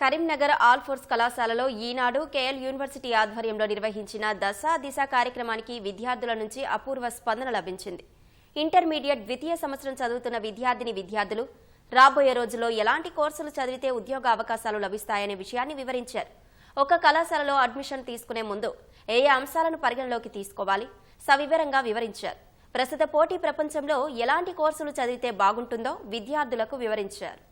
Karimnagar all force కళాశాలలో ఈనాడు KL university ఆధ్వర్యంలో నిర్వహించిన దశ దిశ కార్యక్రమానికి విద్యార్థుల నుంచి అపూర్వ స్పందన లభించింది. ఇంటర్మీడియట్ ద్వితీయ సంవత్సరం చదువుతున్న విద్యార్థిని విద్యార్థులు రాబోయే రోజుల్లో ఎలాంటి కోర్సులు చదివితే ఉద్యోగ అవకాశాలు లభిస్తాయనే విషయాన్ని వివరించారు. ఒక కళాశాలలో అడ్మిషన్ తీసుకునే ముందు ఏ అంశాలను పరిగణలోకి తీసుకోవాలి సవివరంగా వివరించారు. ప్రస్తుత పోటీ ప్రపంచంలో ఎలాంటి కోర్సులు చదివితే బాగుంటుందో విద్యార్థులకు వివరించారు.